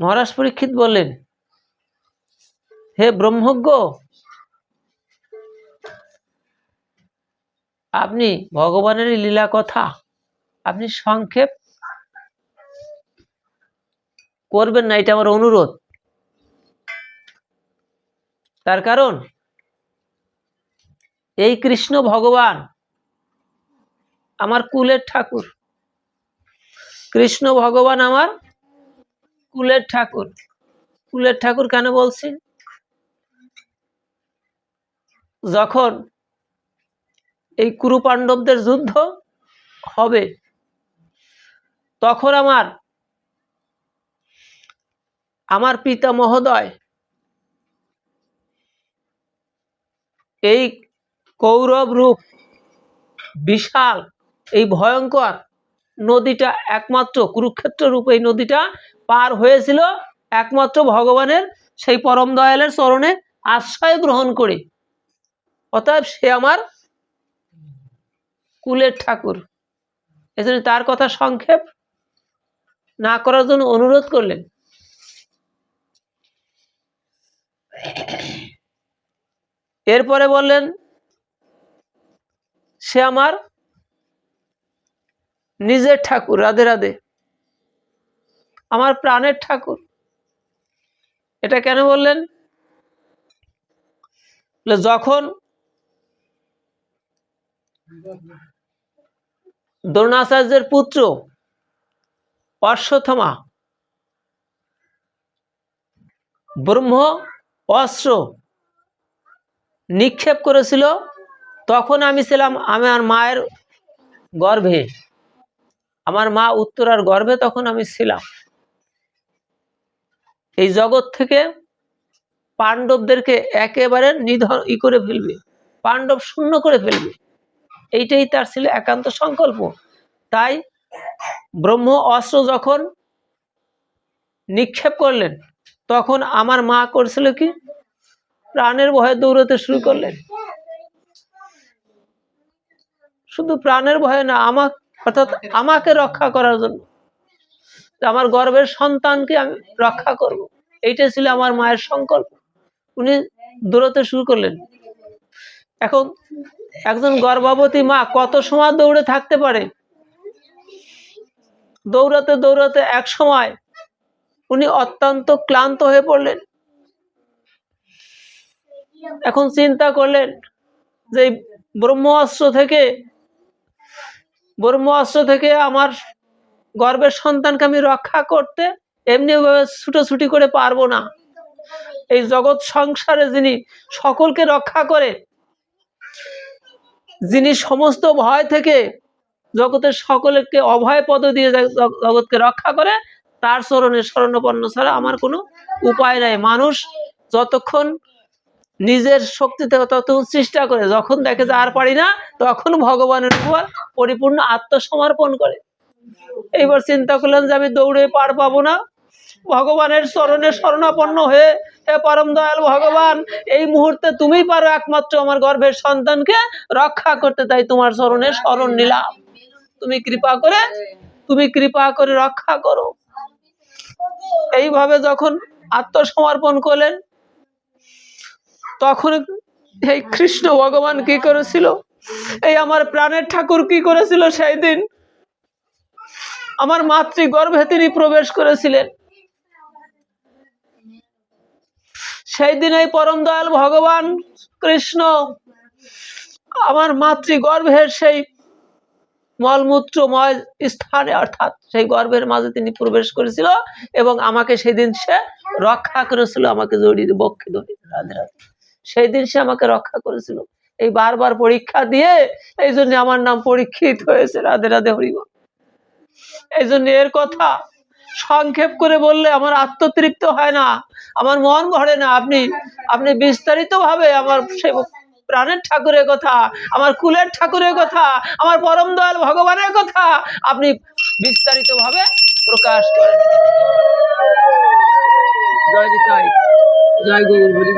মহারাজ পরীক্ষিত বললেন, হে ব্রহ্মজ্ঞ, আপনি ভগবানের লীলা কথা, আপনি সংক্ষেপ করবেন না, এটা আমার অনুরোধ। তার কারণ, এই কৃষ্ণ ভগবান আমার কুলের ঠাকুর। কৃষ্ণ ভগবান আমার কুলের ঠাকুর। কুলের ঠাকুর কেন বলছি? যখন এই কুরু পাণ্ডবদের যুদ্ধ হবে, তখন আমার আমার পিতা মহোদয় এই কৌরব রূপ বিশাল, এই ভয়ঙ্কর নদীটা একমাত্র কুরুক্ষেত্র রূপ এই নদীটা পার হয়েছিল একমাত্র ভগবানের সেই পরম দয়ালের চরণে আশ্রয় গ্রহণ করে। অতএব সে আমার কুলের ঠাকুর। এজন্য তার কথা সংক্ষেপ না করার জন্য অনুরোধ করলেন। এরপরে বললেন, সে আমার নিজের ঠাকুর, রাধে রাধে। আমার প্রাণের ঠাকুর। এটা কেন বললেন? যখন দ্রোণাচার্যের পুত্র অশ্বথমা ব্রহ্ম অস্ত্র নিক্ষেপ করেছিল, তখন আমি ছিলাম আমার মায়ের গর্ভে। আমার মা উত্তরার গর্ভে তখন আমি ছিলাম। এই জগৎ থেকে পাণ্ডবদেরকে একেবারে নিধন ই করে ফেলবে, পাণ্ডব শূন্য করে ফেলবে। এইটাই তার ছিল একান্ত সংকল্প। তাই ব্রহ্ম অস্ত্র যখন নিক্ষেপ করলেন, তখন আমার মা করছিল কি? প্রাণের ভয়ে দৌড়তে শুরু করলেন। শুধু প্রাণের ভয়ে না আমার অর্থাৎ আমাকে রক্ষা করার জন্য। আমার গর্ভের সন্তানকে আমি রক্ষা করব। এইটা ছিল আমার মায়ের সংকল্প। উনি দৌড়াতে শুরু করলেন। এখন একজন গর্ভবতী মা কত সময় দৌড়ে থাকতে পারে? দৌড়াতে দৌড়াতে এক সময় উনি অত্যন্ত ক্লান্ত হয়ে পড়লেন। এখন চিন্তা করলেন যে ব্রহ্মাস্ত্র থেকে ব্রহ্মাস্ত্র থেকে আমার গর্বের সন্তানকে আমি রক্ষা করতে এমনি ভাবে ছুটোছুটি করে পারব না। এই জগৎ সংসারে যিনি সকলকে রক্ষা করে, যিনি সমস্ত ভয় থেকে জগতের সকলকে অভয় পদ দিয়ে জগ- জগৎকে রক্ষা করে, তার চরণে শরণাপন্ন ছাড়া আমার কোনো উপায় নাই। মানুষ যতক্ষণ নিজের শক্তিতে ততক্ষণ চেষ্টা করে, যখন দেখে যে আর পারি না, তখন ভগবানের উপর পরিপূর্ণ আত্মসমর্পণ করে। এইবার চিন্তা করলাম যে আমি দৌড়ে পার পাবো না। ভগবানের চরণে শরণাপন্ন হয়ে, হে পরম দয়াল ভগবান, এই মুহূর্তে তুমি পারো একমাত্র আমার গর্ভের সন্তানকে রক্ষা করতে। তাই তোমার চরণে শরণ নিলাম। তুমি কৃপা করে, তুমি কৃপা করে রক্ষা করো। এইভাবে যখন আত্মসমর্পণ করলেন, তখন এই কৃষ্ণ ভগবান কি করেছিল? এই আমার প্রাণের ঠাকুর কি করেছিল সেই দিন? আমার মাতৃ গর্ভে তিনি প্রবেশ করেছিলেন। সেই দিন এই পরম দয়াল ভগবান কৃষ্ণ আমার মাতৃ গর্ভের সেই মলমূত্রময় স্থানে, অর্থাৎ সেই গর্ভের মাঝে তিনি প্রবেশ করেছিল এবং আমাকে সেদিন সে রক্ষা করেছিল, আমাকে জড়িয়ে বক্ষে ধরে সেই দিন সে আমাকে রক্ষা করেছিল। এই বারবার পরীক্ষা দিয়ে এই জন্য আমার নাম পরীক্ষিত হয়েছে, রাধে রাধে হরিবল এই জন্য এর কথা সংক্ষেপ করে বললে আমার আত্মতৃপ্ত হয় না, আমার মন ভরে না। আপনি আপনি বিস্তারিত ভাবে আমার সে প্রাণের ঠাকুরের কথা, আমার কুলের ঠাকুরের কথা, আমার পরম দয়াল ভগবানের কথা আপনি বিস্তারিত ভাবে প্রকাশ করেন। জয় জয় গৌর হরি